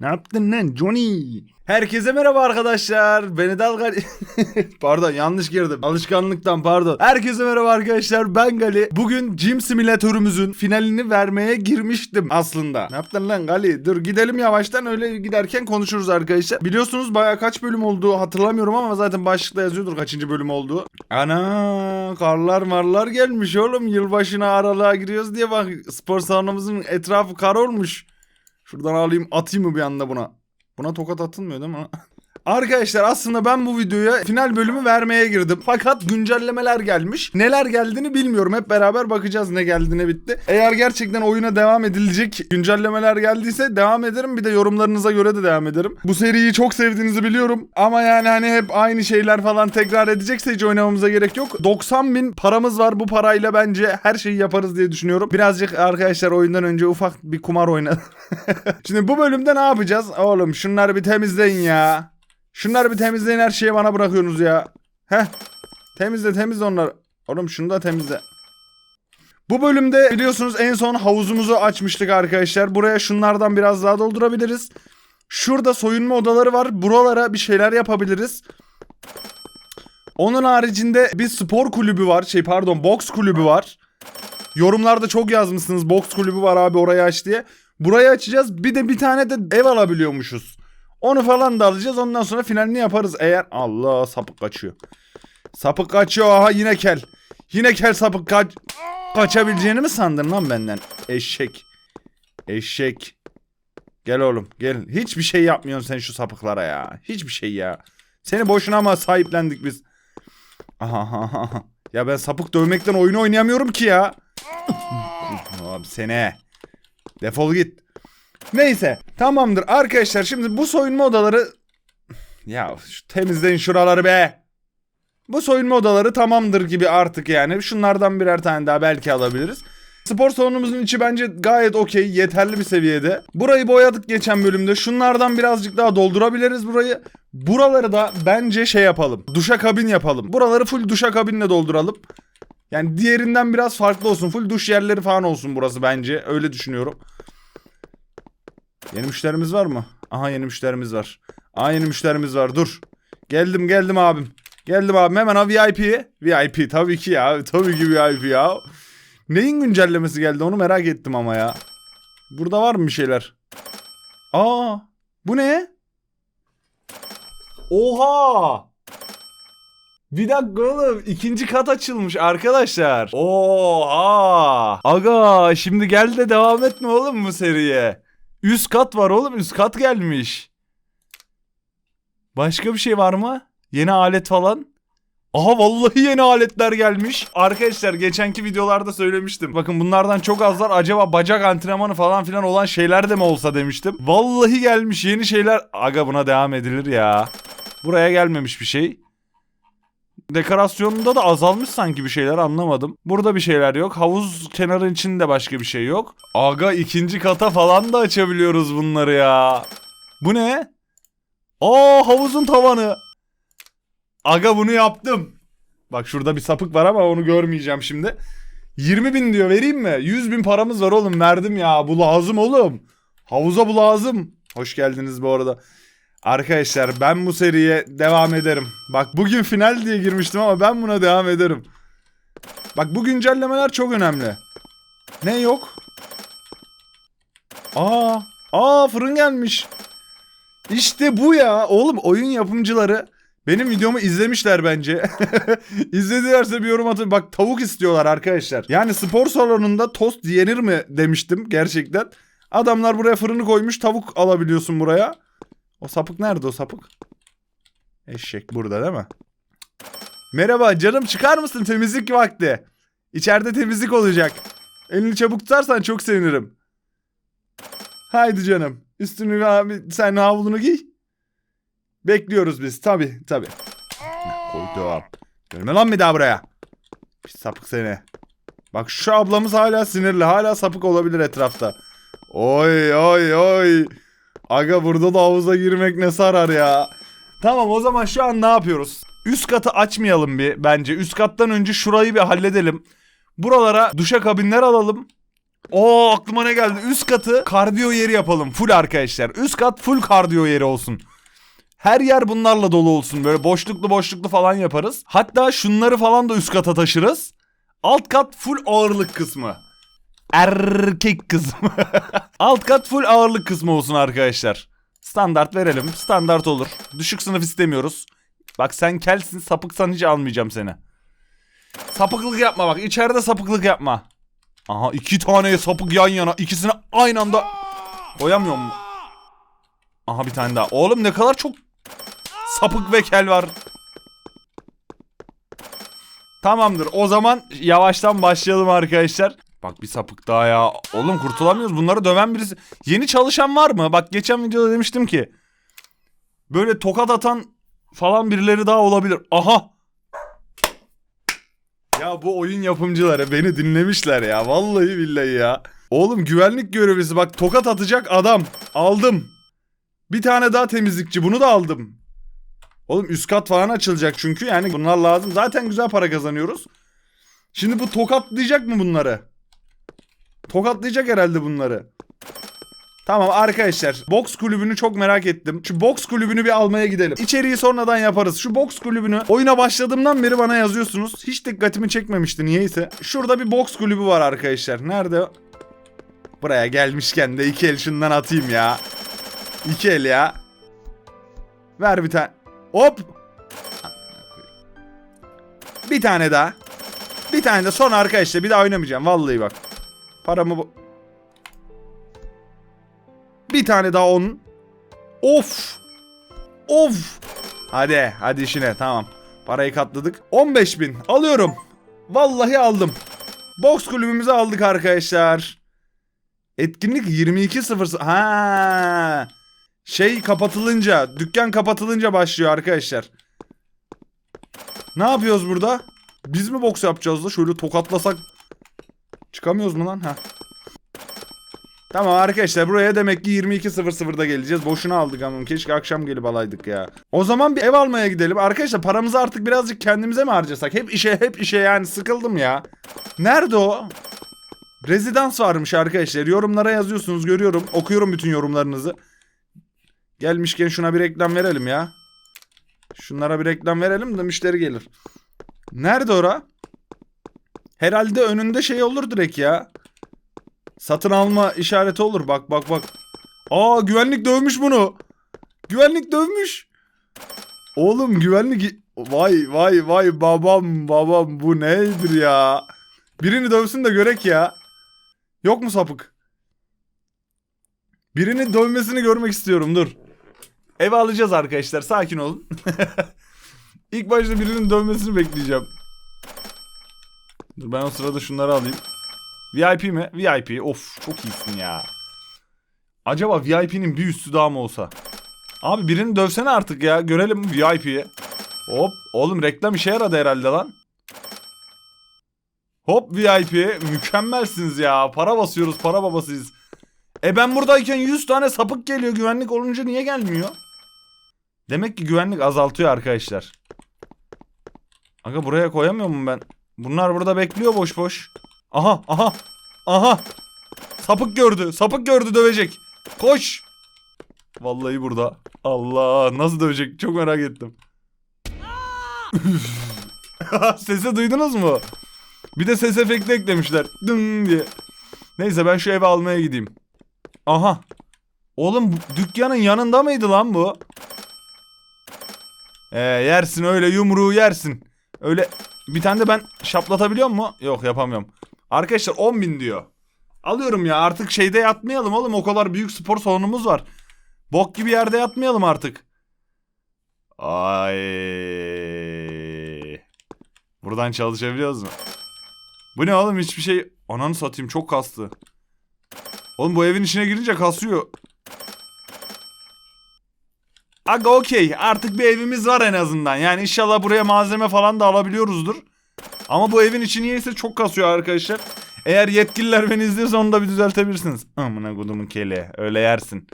Ne yaptın lan Johnny? Herkese merhaba arkadaşlar. Beni dalga... pardon yanlış girdim. Alışkanlıktan pardon. Herkese merhaba arkadaşlar. Ben Gali. Bugün Gym Simülatörümüzün finalini vermeye girmiştim aslında. Ne yaptın lan Gali? Dur gidelim yavaştan öyle giderken konuşuruz arkadaşlar. Biliyorsunuz baya kaç bölüm olduğu hatırlamıyorum ama zaten başlıkta yazıyordur kaçıncı bölüm olduğu. Ana karlar marlar gelmiş oğlum. Yılbaşına aralığa giriyoruz diye bak spor salonumuzun etrafı kar olmuş. Şuradan alayım atayım mı bir anda buna? Buna tokat atılmıyor değil mi? Arkadaşlar aslında ben bu videoya final bölümü vermeye girdim. Fakat güncellemeler gelmiş. Neler geldiğini bilmiyorum. Hep beraber bakacağız ne geldi ne bitti. Eğer gerçekten oyuna devam edilecek güncellemeler geldiyse devam ederim. Bir de yorumlarınıza göre de devam ederim. Bu seriyi çok sevdiğinizi biliyorum. Ama yani hani hep aynı şeyler falan tekrar edecekse hiç oynamamıza gerek yok. 90 bin paramız var. Bu parayla bence her şeyi yaparız diye düşünüyorum. Birazcık arkadaşlar oyundan önce ufak bir kumar oynadım. Şimdi bu bölümde ne yapacağız? Oğlum şunları bir temizleyin ya. Şunları bir temizleyin her şeyi bana bırakıyorsunuz ya. Heh. Temizle temizle onları. Oğlum şunu da temizle. Bu bölümde biliyorsunuz en son havuzumuzu açmıştık arkadaşlar. Buraya şunlardan biraz daha doldurabiliriz. Şurada soyunma odaları var. Buralara bir şeyler yapabiliriz. Onun haricinde bir spor kulübü var. Şey pardon boks kulübü var. Yorumlarda çok yazmışsınız. Boks kulübü var abi orayı aç diye. Burayı açacağız. Bir de bir tane de ev alabiliyormuşuz. Onu falan da alacağız. Ondan sonra finalini yaparız. Eğer Allah sapık kaçıyor. Sapık kaçıyor. Aha yine kel. Yine kel sapık kaç kaçabileceğini mi sandın lan benden? Eşek. Eşek. Gel oğlum gel. Hiçbir şey yapmıyorsun sen şu sapıklara ya. Hiçbir şey ya. Seni boşuna mı sahiplendik biz? Aha. Ya ben sapık dövmekten oyunu oynayamıyorum ki ya. Abi sene. Defol git. Neyse tamamdır arkadaşlar şimdi bu soyunma odaları ya şu temizleyin şuraları be. Bu soyunma odaları tamamdır gibi artık yani. Şunlardan birer tane daha belki alabiliriz. Spor salonumuzun içi bence gayet okey, yeterli bir seviyede. Burayı boyadık geçen bölümde. Şunlardan birazcık daha doldurabiliriz burayı. Buraları da bence şey yapalım. Duşa kabin yapalım. Buraları full duşa kabinle dolduralım. Yani diğerinden biraz farklı olsun. Full duş yerleri falan olsun burası bence. Öyle düşünüyorum. Yeni müşterimiz var mı? Aha yeni müşterimiz var. Aha yeni müşterimiz var. Dur. Geldim geldim abim. Geldim abim hemen ha VIP. VIP tabii ki ya. Tabii ki VIP ya. Neyin güncellemesi geldi onu merak ettim ama ya. Burada var mı bir şeyler? Aa, bu ne? Oha! Bir dakika oğlum ikinci kat açılmış arkadaşlar. Oha! Aga şimdi gel de devam etme oğlum bu seriye. Üst kat var oğlum üst kat gelmiş. Başka bir şey var mı? Yeni alet falan? Aha vallahi yeni aletler gelmiş. Arkadaşlar geçenki videolarda söylemiştim. Bakın bunlardan çok azlar acaba bacak antrenmanı falan filan olan şeyler de mi olsa demiştim. Vallahi gelmiş yeni şeyler. Aga buna devam edilir ya. Buraya gelmemiş bir şey. Dekorasyonunda da azalmış sanki bir şeyler anlamadım. Burada bir şeyler yok. Havuz kenarı içinde başka bir şey yok. Aga ikinci kata falan da açabiliyoruz bunları ya. Bu ne? Aa havuzun tavanı. Aga bunu yaptım. Bak şurada bir sapık var ama onu görmeyeceğim şimdi. 20 bin diyor vereyim mi? 100 bin paramız var oğlum verdim ya. Bu lazım oğlum. Havuza bu lazım. Hoş geldiniz bu arada. Arkadaşlar ben bu seriye devam ederim. Bak bugün final diye girmiştim ama ben buna devam ederim. Bak bu güncellemeler çok önemli. Ne yok? Aa, aa fırın gelmiş. İşte bu ya. Oğlum oyun yapımcıları benim videomu izlemişler bence. İzledilerse bir yorum atın. Bak tavuk istiyorlar arkadaşlar. Yani spor salonunda tost yenir mi demiştim gerçekten. Adamlar buraya fırını koymuş tavuk alabiliyorsun buraya. O sapık nerede o sapık? Eşek burada değil mi? Merhaba canım çıkar mısın temizlik vakti. İçeride temizlik olacak. Elini çabuk tutarsan çok sevinirim. Haydi canım. Üstünü abi sen havlunu giy. Bekliyoruz biz tabi tabi. Koydum. Gelme lan bir daha buraya. Pis sapık seni. Bak şu ablamız hala sinirli. Hala sapık olabilir etrafta. Oy oy oy. Aga burada da havuza girmek ne sarar ya. Tamam o zaman şu an ne yapıyoruz? Üst katı açmayalım bir bence. Üst kattan önce şurayı bir halledelim. Buralara duşa kabinler alalım. Oo aklıma ne geldi? Üst katı kardiyo yeri yapalım. Full arkadaşlar. Üst kat full kardiyo yeri olsun. Her yer bunlarla dolu olsun. Böyle boşluklu boşluklu falan yaparız. Hatta şunları falan da üst kata taşırız. Alt kat full ağırlık kısmı. Erkek kısmı. Alt kat full ağırlık kısmı olsun arkadaşlar. Standart verelim. Standart olur. Düşük sınıf istemiyoruz. Bak sen kelsin sapıksan hiç almayacağım seni. Sapıklık yapma bak. içeride sapıklık yapma. Aha iki tane sapık yan yana. ikisini aynı anda koyamıyor? Aha bir tane daha. Oğlum ne kadar çok sapık ve kel var. Tamamdır. O zaman yavaştan başlayalım arkadaşlar. Bak bir sapık daha ya. Oğlum kurtulamıyoruz. Bunları döven birisi. Yeni çalışan var mı? Bak geçen videoda demiştim ki. Böyle tokat atan falan birileri daha olabilir. Aha. Ya bu oyun yapımcıları beni dinlemişler ya. Vallahi billahi ya. Oğlum güvenlik görevlisi bak tokat atacak adam. Aldım. Bir tane daha temizlikçi bunu da aldım. Oğlum üst kat falan açılacak çünkü yani bunlar lazım. Zaten güzel para kazanıyoruz. Şimdi bu tokatlayacak mı bunları? Tokatlayacak herhalde bunları. Tamam arkadaşlar. Boks kulübünü çok merak ettim. Şu boks kulübünü bir almaya gidelim. İçeriği sonradan yaparız. Şu boks kulübünü oyuna başladığımdan beri bana yazıyorsunuz. Hiç dikkatimi çekmemişti niyeyse. Şurada bir boks kulübü var arkadaşlar. Nerede? Buraya gelmişken de iki el şundan atayım ya. İki el ya. Ver bir tane. Hop. Bir tane daha. Bir tane de son arkadaşlar. Bir daha oynamayacağım. Vallahi bak. Paramı. Bir tane daha onun. Of. Of. Hadi. Hadi işine. Tamam. Parayı katladık. 15 bin. Alıyorum. Vallahi aldım. Boks kulübümüzü aldık arkadaşlar. Etkinlik 22.00. Ha. Şey kapatılınca, dükkan kapatılınca başlıyor arkadaşlar. Ne yapıyoruz burada? Biz mi boks yapacağız da şöyle tokatlasak çıkamıyoruz mu lan? Ha. Tamam arkadaşlar buraya demek ki 22.00'da geleceğiz. Boşuna aldık ama keşke akşam gelip alaydık ya. O zaman bir ev almaya gidelim. Arkadaşlar paramızı artık birazcık kendimize mi harcasak? Hep işe hep işe yani sıkıldım ya. Nerede o? Rezidans varmış arkadaşlar. Yorumlara yazıyorsunuz görüyorum. Okuyorum bütün yorumlarınızı. Gelmişken şuna bir reklam verelim ya. Şunlara bir reklam verelim de müşteri gelir. Nerede ora? Herhalde önünde şey olur direkt ya. Satın alma işareti olur. Bak bak bak. Aa güvenlik dövmüş bunu. Güvenlik dövmüş. Oğlum güvenlik... Vay vay vay babam babam bu nedir ya? Birini dövsün de görek ya. Yok mu sapık? Birini dövmesini görmek istiyorum dur. Eve alacağız arkadaşlar sakin olun. İlk başta birinin dövmesini bekleyeceğim. Ben o sırada şunları alayım. VIP mi? VIP. Of çok iyisin ya. Acaba VIP'nin bir üstü daha mı olsa? Abi birini dövsene artık ya. Görelim VIP'yi. Hop. Oğlum reklam işe yaradı herhalde lan. Hop VIP. Mükemmelsiniz ya. Para basıyoruz. Para babasıyız. E ben buradayken 100 tane sapık geliyor. Güvenlik olunca niye gelmiyor? Demek ki güvenlik azaltıyor arkadaşlar. Aga buraya koyamıyor mu ben? Bunlar burada bekliyor boş boş. Aha aha aha. Sapık gördü. Sapık gördü dövecek. Koş. Vallahi burada. Allah nasıl dövecek çok merak ettim. Sesi duydunuz mu? Bir de ses efekti eklemişler. Dın diye. Neyse ben şu eve almaya gideyim. Aha. Oğlum dükkanın yanında mıydı lan bu? Ee, yersin öyle yumruğu yersin. Öyle bir tane de ben şaplatabiliyor mu? Yok yapamıyorum. Arkadaşlar 10 bin diyor. Alıyorum ya artık şeyde yatmayalım oğlum. O kadar büyük spor salonumuz var. Bok gibi yerde yatmayalım artık. Ay. Buradan çalışabiliyoruz mu? Bu ne oğlum hiçbir şey... Ananı satayım çok kastı. Oğlum bu evin içine girince kasıyor. Aga okey artık bir evimiz var en azından. Yani inşallah buraya malzeme falan da alabiliyoruzdur. Ama bu evin içi niyeyse çok kasıyor arkadaşlar. Eğer yetkililer beni izliyorsa onu da bir düzeltebilirsiniz. Amına kodumun kele öyle yersin.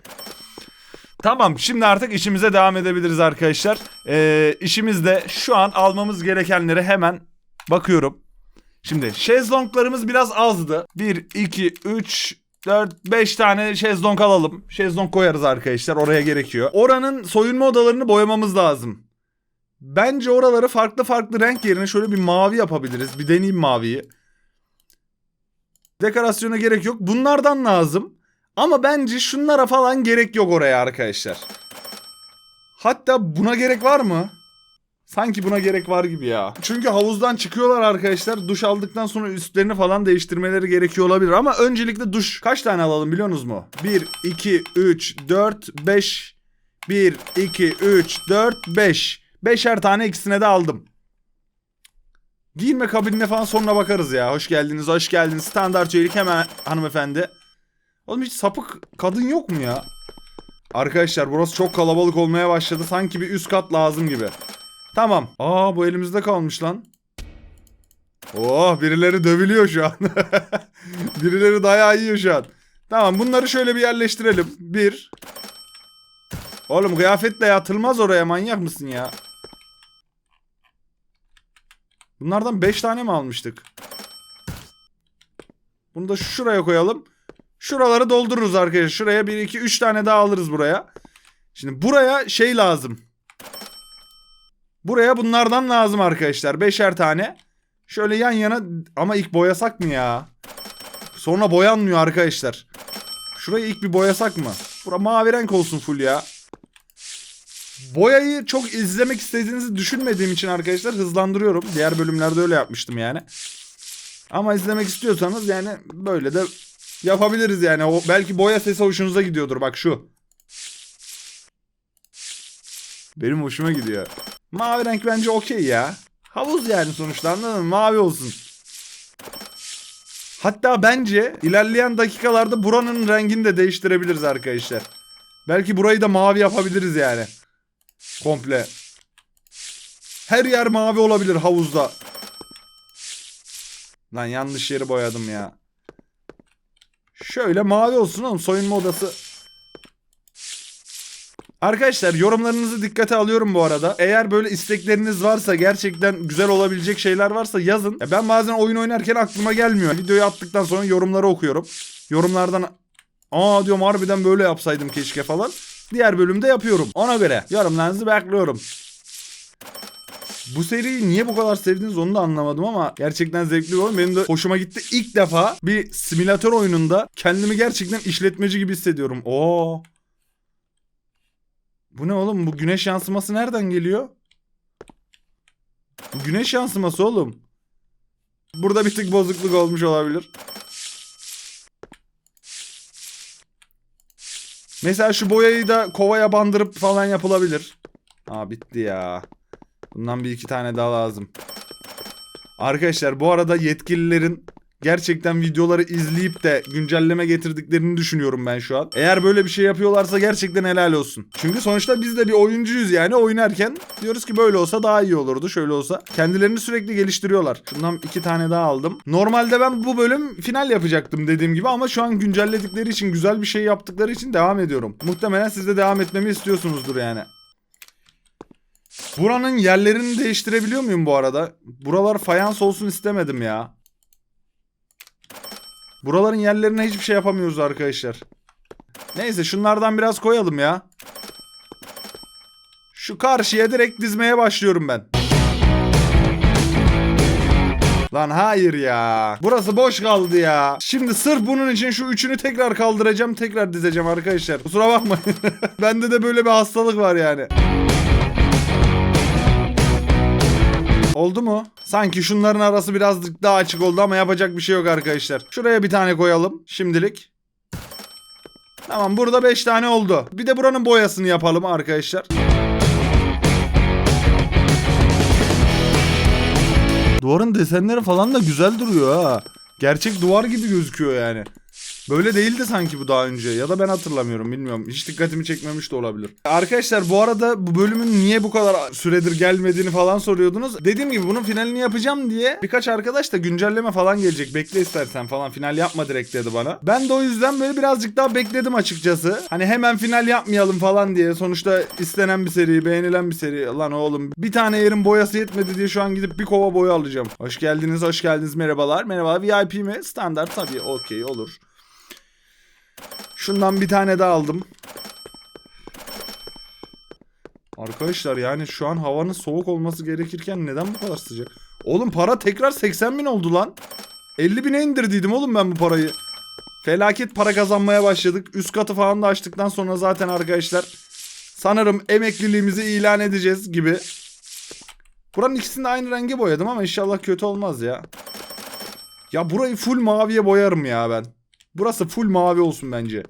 Tamam şimdi artık işimize devam edebiliriz arkadaşlar. Ee, işimizde şu an almamız gerekenleri hemen bakıyorum. Şimdi şezlonglarımız biraz azdı. 1, 2, 3, 4, 5 tane şezlong alalım. Şezlong koyarız arkadaşlar. Oraya gerekiyor. Oranın soyunma odalarını boyamamız lazım. Bence oraları farklı farklı renk yerine şöyle bir mavi yapabiliriz. Bir deneyeyim maviyi. Dekorasyona gerek yok. Bunlardan lazım. Ama bence şunlara falan gerek yok oraya arkadaşlar. Hatta buna gerek var mı? Sanki buna gerek var gibi ya. Çünkü havuzdan çıkıyorlar arkadaşlar. Duş aldıktan sonra üstlerini falan değiştirmeleri gerekiyor olabilir. Ama öncelikle duş. Kaç tane alalım biliyorsunuz mu? 1, 2, 3, 4, 5. 1, 2, 3, 4, 5. Beşer tane ikisine de aldım. Giyinme kabinine falan sonra bakarız ya. Hoş geldiniz, hoş geldiniz. Standart üyelik hemen hanımefendi. Oğlum hiç sapık kadın yok mu ya? Arkadaşlar burası çok kalabalık olmaya başladı. Sanki bir üst kat lazım gibi. Tamam. Aa bu elimizde kalmış lan. Oh birileri dövülüyor şu an. birileri dayağı yiyor şu an. Tamam bunları şöyle bir yerleştirelim. Bir. Oğlum kıyafetle yatılmaz oraya manyak mısın ya? Bunlardan 5 tane mi almıştık? Bunu da şuraya koyalım. Şuraları doldururuz arkadaşlar. Şuraya 1 2 3 tane daha alırız buraya. Şimdi buraya şey lazım. Buraya bunlardan lazım arkadaşlar. Beşer tane. Şöyle yan yana ama ilk boyasak mı ya? Sonra boyanmıyor arkadaşlar. Şurayı ilk bir boyasak mı? Bura mavi renk olsun full ya. Boyayı çok izlemek istediğinizi düşünmediğim için arkadaşlar hızlandırıyorum. Diğer bölümlerde öyle yapmıştım yani. Ama izlemek istiyorsanız yani böyle de yapabiliriz yani. O belki boya sesi hoşunuza gidiyordur bak şu. Benim hoşuma gidiyor. Mavi renk bence okey ya. Havuz yani sonuçta anladın mı? Mavi olsun. Hatta bence ilerleyen dakikalarda buranın rengini de değiştirebiliriz arkadaşlar. Belki burayı da mavi yapabiliriz yani. Komple. Her yer mavi olabilir havuzda. Lan yanlış yeri boyadım ya. Şöyle mavi olsun oğlum soyunma odası. Arkadaşlar yorumlarınızı dikkate alıyorum bu arada. Eğer böyle istekleriniz varsa gerçekten güzel olabilecek şeyler varsa yazın. Ya ben bazen oyun oynarken aklıma gelmiyor. Videoyu attıktan sonra yorumları okuyorum. Yorumlardan aa diyorum harbiden böyle yapsaydım keşke falan. Diğer bölümde yapıyorum. Ona göre yorumlarınızı bekliyorum. Bu seriyi niye bu kadar sevdiniz onu da anlamadım ama gerçekten zevkli bir oyun. Benim de hoşuma gitti. İlk defa bir simülatör oyununda kendimi gerçekten işletmeci gibi hissediyorum. Oo. Bu ne oğlum? Bu güneş yansıması nereden geliyor? Bu güneş yansıması oğlum. Burada bir tık bozukluk olmuş olabilir. Mesela şu boyayı da kovaya bandırıp falan yapılabilir. Aa bitti ya. Bundan bir iki tane daha lazım. Arkadaşlar bu arada yetkililerin gerçekten videoları izleyip de güncelleme getirdiklerini düşünüyorum ben şu an. Eğer böyle bir şey yapıyorlarsa gerçekten helal olsun. Çünkü sonuçta biz de bir oyuncuyuz yani oynarken diyoruz ki böyle olsa daha iyi olurdu şöyle olsa. Kendilerini sürekli geliştiriyorlar. Şundan iki tane daha aldım. Normalde ben bu bölüm final yapacaktım dediğim gibi ama şu an güncelledikleri için güzel bir şey yaptıkları için devam ediyorum. Muhtemelen siz de devam etmemi istiyorsunuzdur yani. Buranın yerlerini değiştirebiliyor muyum bu arada? Buralar fayans olsun istemedim ya. Buraların yerlerine hiçbir şey yapamıyoruz arkadaşlar. Neyse şunlardan biraz koyalım ya. Şu karşıya direkt dizmeye başlıyorum ben. Lan hayır ya. Burası boş kaldı ya. Şimdi sırf bunun için şu üçünü tekrar kaldıracağım. Tekrar dizeceğim arkadaşlar. Kusura bakmayın. Bende de böyle bir hastalık var yani. Oldu mu? Sanki şunların arası birazcık daha açık oldu ama yapacak bir şey yok arkadaşlar. Şuraya bir tane koyalım şimdilik. Tamam burada 5 tane oldu. Bir de buranın boyasını yapalım arkadaşlar. Duvarın desenleri falan da güzel duruyor ha. Gerçek duvar gibi gözüküyor yani. Böyle değildi sanki bu daha önce ya da ben hatırlamıyorum bilmiyorum. Hiç dikkatimi çekmemiş de olabilir. Arkadaşlar bu arada bu bölümün niye bu kadar süredir gelmediğini falan soruyordunuz. Dediğim gibi bunun finalini yapacağım diye birkaç arkadaş da güncelleme falan gelecek. Bekle istersen falan final yapma direkt dedi bana. Ben de o yüzden böyle birazcık daha bekledim açıkçası. Hani hemen final yapmayalım falan diye. Sonuçta istenen bir seri, beğenilen bir seri. Lan oğlum bir tane yerin boyası yetmedi diye şu an gidip bir kova boya alacağım. Hoş geldiniz, hoş geldiniz. Merhabalar. Merhaba. VIP mi? Standart tabii. Okey olur. Şundan bir tane daha aldım. Arkadaşlar yani şu an havanın soğuk olması gerekirken neden bu kadar sıcak? Oğlum para tekrar 80 bin oldu lan. 50 bine indirdiydim oğlum ben bu parayı. Felaket para kazanmaya başladık. Üst katı falan da açtıktan sonra zaten arkadaşlar sanırım emekliliğimizi ilan edeceğiz gibi. Buranın ikisini de aynı renge boyadım ama inşallah kötü olmaz ya. Ya burayı full maviye boyarım ya ben. Burası full mavi olsun bence.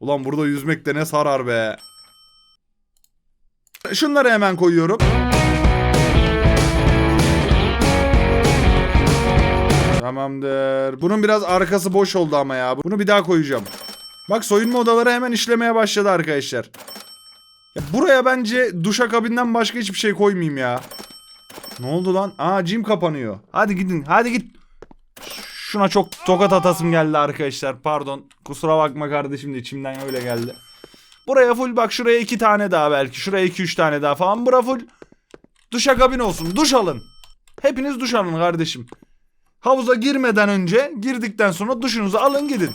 Ulan burada yüzmek de ne sarar be. Şunları hemen koyuyorum. Tamamdır. Bunun biraz arkası boş oldu ama ya. Bunu bir daha koyacağım. Bak soyunma odaları hemen işlemeye başladı arkadaşlar. Ya buraya bence duşakabinden başka hiçbir şey koymayayım ya. Ne oldu lan? Aa cim kapanıyor. Hadi gidin. Hadi git. Şuna çok tokat atasım geldi arkadaşlar. Pardon. Kusura bakma kardeşim de içimden öyle geldi. Buraya full bak şuraya iki tane daha belki. Şuraya iki üç tane daha falan. Bura full duşakabin olsun. Duş alın. Hepiniz duş alın kardeşim. Havuza girmeden önce girdikten sonra duşunuzu alın gidin.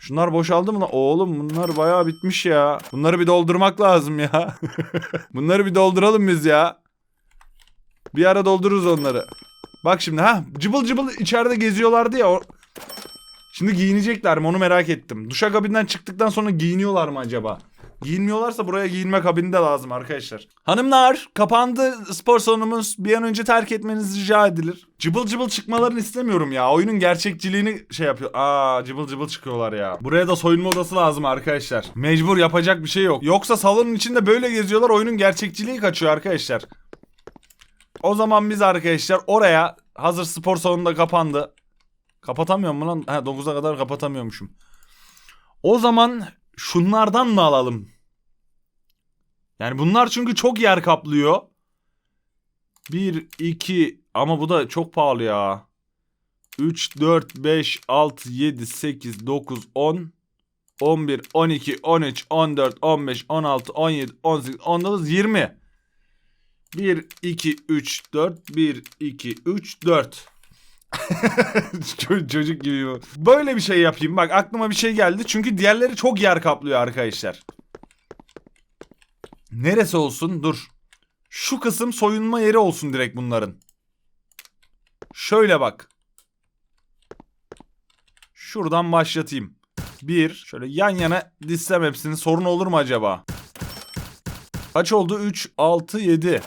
Şunlar boşaldı mı lan? Oğlum bunlar bayağı bitmiş ya. Bunları bir doldurmak lazım ya. bunları bir dolduralım biz ya. Bir ara doldururuz onları. Bak şimdi ha cıbıl cıbıl içeride geziyorlardı ya. Şimdi giyinecekler mi onu merak ettim. Duşakabinden çıktıktan sonra giyiniyorlar mı acaba? Giyinmiyorlarsa buraya giyinme kabini de lazım arkadaşlar. Hanımlar kapandı spor salonumuz. Bir an önce terk etmeniz rica edilir. Cıbıl cıbıl çıkmalarını istemiyorum ya. Oyunun gerçekçiliğini şey yapıyor. Aa cıbıl cıbıl çıkıyorlar ya. Buraya da soyunma odası lazım arkadaşlar. Mecbur yapacak bir şey yok. Yoksa salonun içinde böyle geziyorlar oyunun gerçekçiliği kaçıyor arkadaşlar. O zaman biz arkadaşlar oraya hazır spor salonunda kapandı. Kapatamıyor mu lan? Ha 9'a kadar kapatamıyormuşum. O zaman şunlardan mı alalım? Yani bunlar çünkü çok yer kaplıyor. 1, 2 ama bu da çok pahalı ya. 3, 4, 5, 6, 7, 8, 9, 10, 11, 12, 13, 14, 15, 16, 17, 18, 19, 20. 1, 2, 3, 4, 1, 2, 3, 4. Ço- Çocuk gibi bu. Böyle bir şey yapayım. Bak aklıma bir şey geldi. Çünkü diğerleri çok yer kaplıyor arkadaşlar. Neresi olsun? Dur. Şu kısım soyunma yeri olsun direkt bunların. Şöyle bak. Şuradan başlatayım. Bir. Şöyle yan yana dizsem hepsini. Sorun olur mu acaba? Kaç oldu? 3, 6, 7.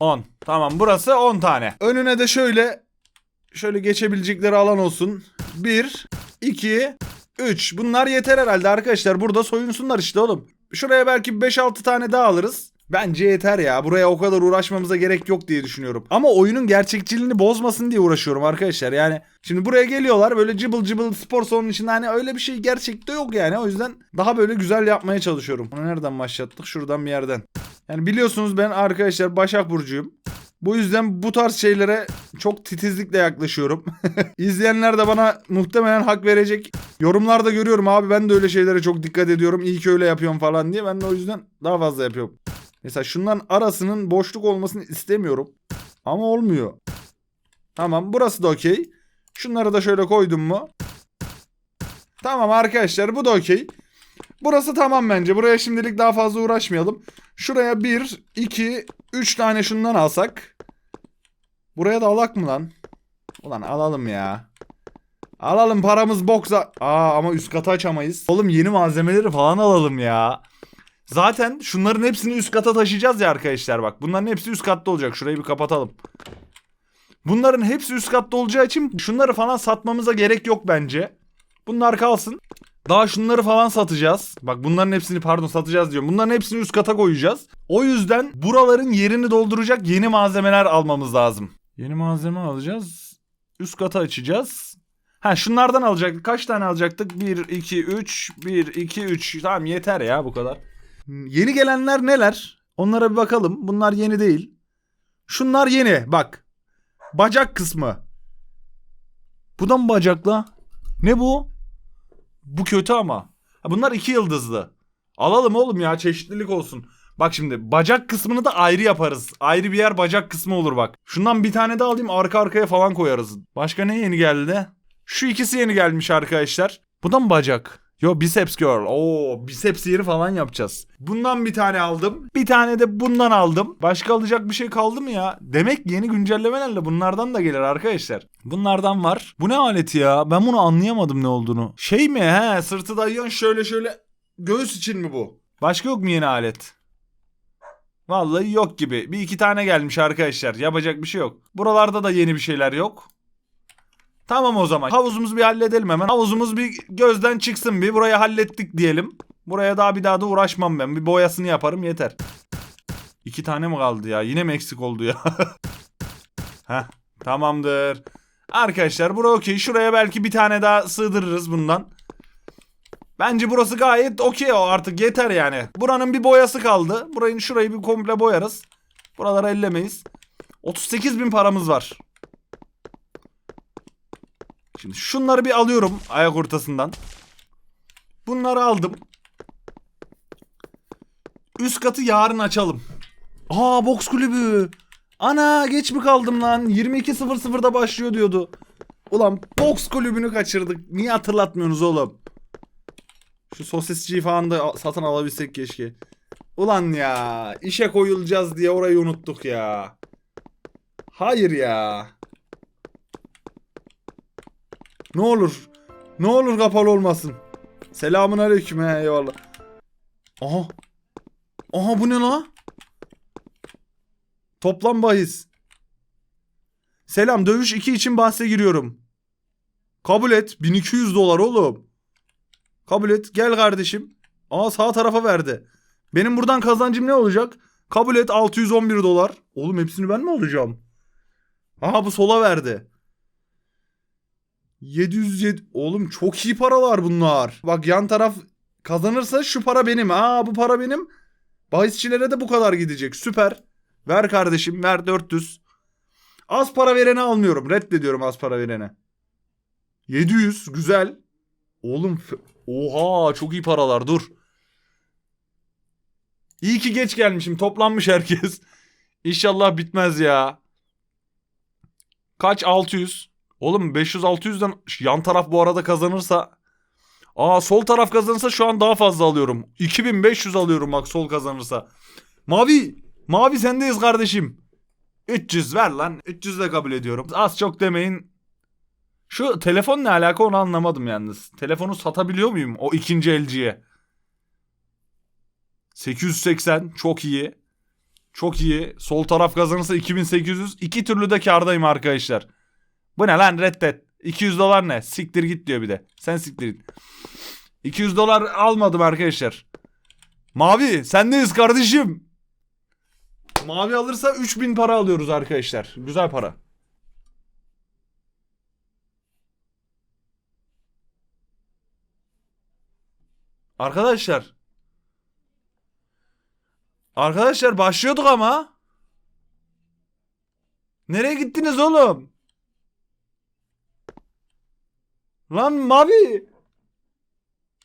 10. Tamam burası 10 tane. Önüne de şöyle şöyle geçebilecekleri alan olsun. 1, 2, 3. Bunlar yeter herhalde arkadaşlar. Burada soyunsunlar işte oğlum. Şuraya belki 5-6 tane daha alırız. Bence yeter ya. Buraya o kadar uğraşmamıza gerek yok diye düşünüyorum. Ama oyunun gerçekçiliğini bozmasın diye uğraşıyorum arkadaşlar. Yani şimdi buraya geliyorlar böyle cıbıl cıbıl spor salonunun içinde hani öyle bir şey gerçekte yok yani. O yüzden daha böyle güzel yapmaya çalışıyorum. Bunu nereden başlattık? Şuradan bir yerden. Yani biliyorsunuz ben arkadaşlar Başak Burcu'yum. Bu yüzden bu tarz şeylere çok titizlikle yaklaşıyorum. İzleyenler de bana muhtemelen hak verecek. Yorumlarda görüyorum abi ben de öyle şeylere çok dikkat ediyorum. İyi ki öyle yapıyorum falan diye. Ben de o yüzden daha fazla yapıyorum. Mesela şundan arasının boşluk olmasını istemiyorum. Ama olmuyor. Tamam burası da okey. Şunları da şöyle koydum mu? Tamam arkadaşlar bu da okey. Burası tamam bence. Buraya şimdilik daha fazla uğraşmayalım. Şuraya 1, 2, 3 tane şundan alsak. Buraya da alak mı lan? Ulan alalım ya. Alalım paramız boksa. Aa ama üst kata açamayız. Oğlum yeni malzemeleri falan alalım ya. Zaten şunların hepsini üst kata taşıyacağız ya arkadaşlar bak. Bunların hepsi üst katta olacak. Şurayı bir kapatalım. Bunların hepsi üst katta olacağı için şunları falan satmamıza gerek yok bence. Bunlar kalsın. Daha şunları falan satacağız. Bak bunların hepsini pardon satacağız diyorum. Bunların hepsini üst kata koyacağız. O yüzden buraların yerini dolduracak yeni malzemeler almamız lazım. Yeni malzeme alacağız. Üst kata açacağız. Ha şunlardan alacaktık. Kaç tane alacaktık? 1, 2, 3. 1, 2, 3. Tamam yeter ya bu kadar. Yeni gelenler neler? Onlara bir bakalım. Bunlar yeni değil. Şunlar yeni. Bak. Bacak kısmı. Bu da mı bacakla? Ne bu? Bu kötü ama. Bunlar iki yıldızlı. Alalım oğlum ya çeşitlilik olsun. Bak şimdi bacak kısmını da ayrı yaparız. Ayrı bir yer bacak kısmı olur bak. Şundan bir tane daha alayım arka arkaya falan koyarız. Başka ne yeni geldi? Şu ikisi yeni gelmiş arkadaşlar. Bu da mı bacak? Yo biceps girl. Oo biceps yeri falan yapacağız. Bundan bir tane aldım. Bir tane de bundan aldım. Başka alacak bir şey kaldı mı ya? Demek yeni güncellemelerle bunlardan da gelir arkadaşlar. Bunlardan var. Bu ne aleti ya? Ben bunu anlayamadım ne olduğunu. Şey mi he sırtı dayıyorsun şöyle şöyle. Göğüs için mi bu? Başka yok mu yeni alet? Vallahi yok gibi. Bir iki tane gelmiş arkadaşlar. Yapacak bir şey yok. Buralarda da yeni bir şeyler yok. Tamam o zaman. Havuzumuzu bir halledelim hemen. Havuzumuz bir gözden çıksın bir. Burayı hallettik diyelim. Buraya daha bir daha da uğraşmam ben. Bir boyasını yaparım yeter. İki tane mi kaldı ya? Yine mi eksik oldu ya? Heh tamamdır. Arkadaşlar bura okey. Şuraya belki bir tane daha sığdırırız bundan. Bence burası gayet okey o artık yeter yani. Buranın bir boyası kaldı. Burayı şurayı bir komple boyarız. Buraları ellemeyiz. 38 bin paramız var. Şimdi şunları bir alıyorum ayak ortasından. Bunları aldım. Üst katı yarın açalım. Aa boks kulübü. Ana geç mi kaldım lan? 22.00'da başlıyor diyordu. Ulan boks kulübünü kaçırdık. Niye hatırlatmıyorsunuz oğlum? Şu sosisciyi falan da satın alabilsek keşke. Ulan ya işe koyulacağız diye orayı unuttuk ya. Hayır ya. Ne olur. Ne olur kapalı olmasın. Selamun aleyküm he eyvallah. Aha. Aha bu ne la? Toplam bahis. Selam dövüş 2 için bahse giriyorum. Kabul et 1200 dolar oğlum. Kabul et gel kardeşim. Aa sağ tarafa verdi. Benim buradan kazancım ne olacak? Kabul et 611 dolar. Oğlum hepsini ben mi alacağım? Aha bu sola verdi. 707 oğlum çok iyi paralar bunlar. Bak yan taraf kazanırsa şu para benim. Aa bu para benim. Bahisçilere de bu kadar gidecek. Süper. Ver kardeşim ver 400. Az para vereni almıyorum. Reddediyorum az para verene. 700 güzel. Oğlum oha çok iyi paralar dur. İyi ki geç gelmişim. Toplanmış herkes. İnşallah bitmez ya. Kaç 600? Oğlum 500-600'den yan taraf bu arada kazanırsa. Aa sol taraf kazanırsa şu an daha fazla alıyorum. 2500 alıyorum bak sol kazanırsa. Mavi. Mavi sendeyiz kardeşim. 300 ver lan. 300 de kabul ediyorum. Az çok demeyin. Şu telefon ne alaka onu anlamadım yalnız. Telefonu satabiliyor muyum o ikinci elciye? 880 çok iyi. Çok iyi. Sol taraf kazanırsa 2800. İki türlü de kardayım arkadaşlar. Bu ne lan reddet. 200 dolar ne? Siktir git diyor bir de. Sen siktir git. 200 dolar almadım arkadaşlar. Mavi sendeyiz kardeşim. Mavi alırsa 3000 para alıyoruz arkadaşlar. Güzel para. Arkadaşlar. Arkadaşlar başlıyorduk ama. Nereye gittiniz oğlum? Lan mavi.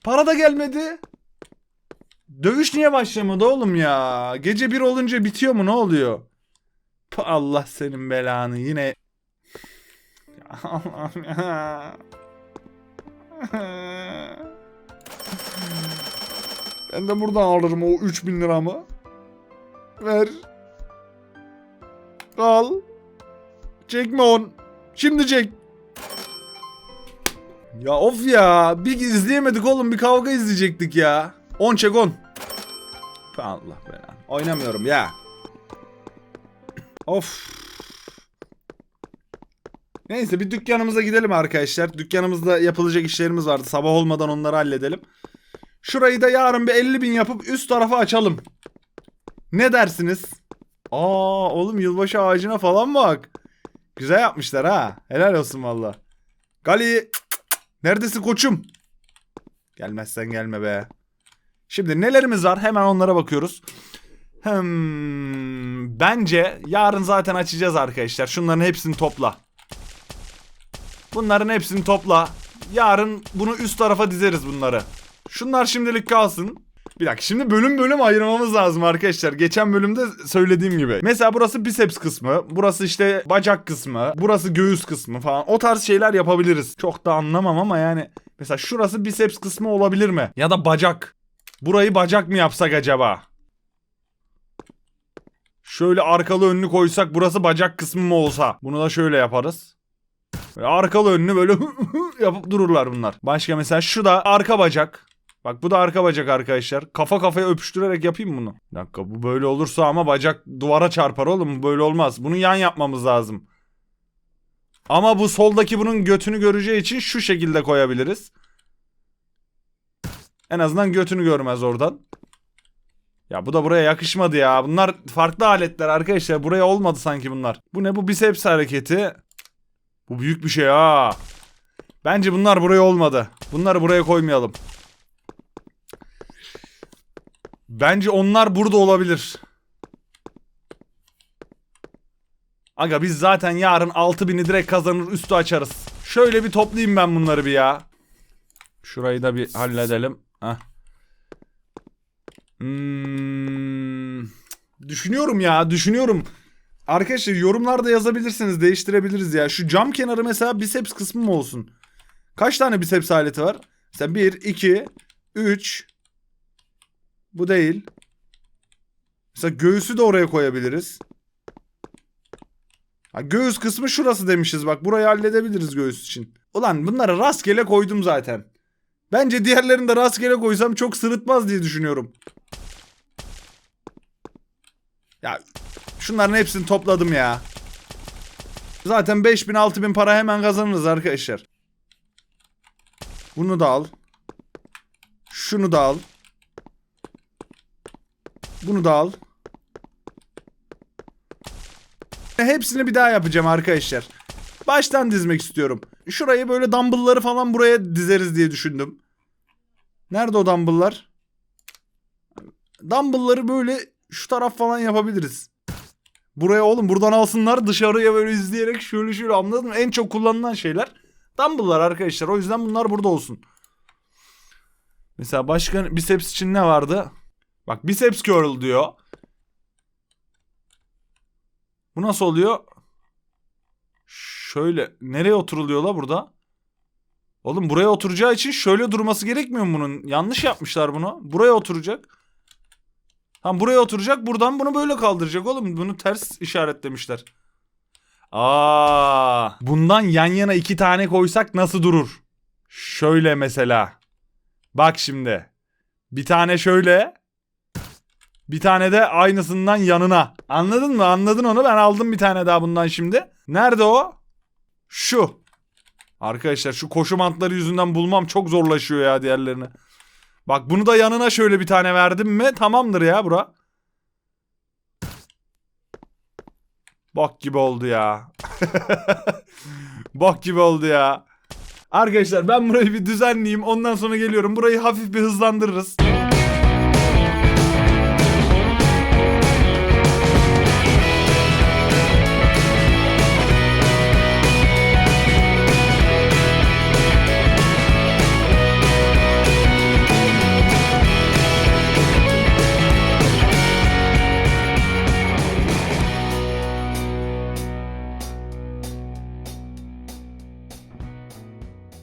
Para da gelmedi. Dövüş niye başlamadı oğlum ya? Gece bir olunca bitiyor mu ne oluyor? Allah senin belanı yine. Allah'ım ya. Ben de buradan alırım o 3000 liramı. Ver. Al. Çekme on. Şimdi çek. Ya of ya. Bir izleyemedik oğlum. Bir kavga izleyecektik ya. 10 çek 10. Allah belanı. Oynamıyorum ya. Of. Neyse bir dükkanımıza gidelim arkadaşlar. Dükkanımızda yapılacak işlerimiz vardı. Sabah olmadan onları halledelim. Şurayı da yarın bir 50 bin yapıp üst tarafa açalım. Ne dersiniz? Aa oğlum yılbaşı ağacına falan bak. Güzel yapmışlar ha. Helal olsun valla. Gali Neredesin koçum? Gelmezsen gelme be. Şimdi nelerimiz var? Hemen onlara bakıyoruz. Hmm, bence yarın zaten açacağız arkadaşlar. Şunların hepsini topla. Bunların hepsini topla. Yarın bunu üst tarafa dizeriz bunları. Şunlar şimdilik kalsın. Bir dakika şimdi bölüm bölüm ayırmamız lazım arkadaşlar. Geçen bölümde söylediğim gibi. Mesela burası biceps kısmı. Burası işte bacak kısmı. Burası göğüs kısmı falan. O tarz şeyler yapabiliriz. Çok da anlamam ama yani. Mesela şurası biceps kısmı olabilir mi? Ya da bacak. Burayı bacak mı yapsak acaba? Şöyle arkalı önlü koysak burası bacak kısmı mı olsa? Bunu da şöyle yaparız. Böyle arkalı önlü böyle yapıp dururlar bunlar. Başka mesela şu da arka bacak. Bak bu da arka bacak arkadaşlar. Kafa kafaya öpüştürerek yapayım bunu. Bir dakika bu böyle olursa ama bacak duvara çarpar oğlum. Böyle olmaz. Bunu yan yapmamız lazım. Ama bu soldaki bunun götünü göreceği için şu şekilde koyabiliriz. En azından götünü görmez oradan. Ya bu da buraya yakışmadı ya. Bunlar farklı aletler arkadaşlar. Buraya olmadı sanki bunlar. Bu ne bu biceps hareketi? Bu büyük bir şey ha. Bence bunlar buraya olmadı. Bunları buraya koymayalım. Bence onlar burada olabilir. Aga biz zaten yarın 6000'i direkt kazanır üstü açarız. Şöyle bir toplayayım ben bunları bir ya. Şurayı da bir halledelim. Heh. Hmm, düşünüyorum ya düşünüyorum. Arkadaşlar yorumlarda yazabilirsiniz değiştirebiliriz ya. Şu cam kenarı mesela biceps kısmı mı olsun? Kaç tane biceps aleti var? Mesela 1, 2, 3. Bu değil. Mesela göğüsü de oraya koyabiliriz. Ha, göğüs kısmı şurası demişiz bak. Burayı halledebiliriz göğüs için. Ulan bunları rastgele koydum zaten. Bence diğerlerini de rastgele koysam çok sırıtmaz diye düşünüyorum. Ya şunların hepsini topladım ya. Zaten 5000 6000 para hemen kazanırız arkadaşlar. Bunu da al. Şunu da al. Bunu da al. Hepsini bir daha yapacağım arkadaşlar. Baştan dizmek istiyorum. Şurayı böyle dumbbellları falan buraya dizeriz diye düşündüm. Nerede o dumbbelllar? Dumbbellları böyle şu taraf falan yapabiliriz. Buraya oğlum buradan alsınlar dışarıya böyle izleyerek şöyle şöyle anladın mı? En çok kullanılan şeyler dumbbelllar arkadaşlar. O yüzden bunlar burada olsun. Mesela başka biceps için ne vardı? Bak biceps curl diyor. Bu nasıl oluyor? Şöyle nereye oturuluyor la burada? Oğlum buraya oturacağı için şöyle durması gerekmiyor mu bunun? Yanlış yapmışlar bunu. Buraya oturacak. Tam buraya oturacak. Buradan bunu böyle kaldıracak oğlum. Bunu ters işaretlemişler. Aa, bundan yan yana iki tane koysak nasıl durur? Şöyle mesela. Bak şimdi. Bir tane şöyle. Bir tane de aynısından yanına. Anladın mı? Anladın onu. Ben aldım bir tane daha bundan şimdi. Nerede o? Şu. Arkadaşlar şu koşu mantları yüzünden bulmam çok zorlaşıyor ya diğerlerini. Bak bunu da yanına şöyle bir tane verdim mi tamamdır ya bura. Bak gibi oldu ya. Bak gibi oldu ya. Arkadaşlar ben burayı bir düzenleyeyim. Ondan sonra geliyorum. Burayı hafif bir hızlandırırız.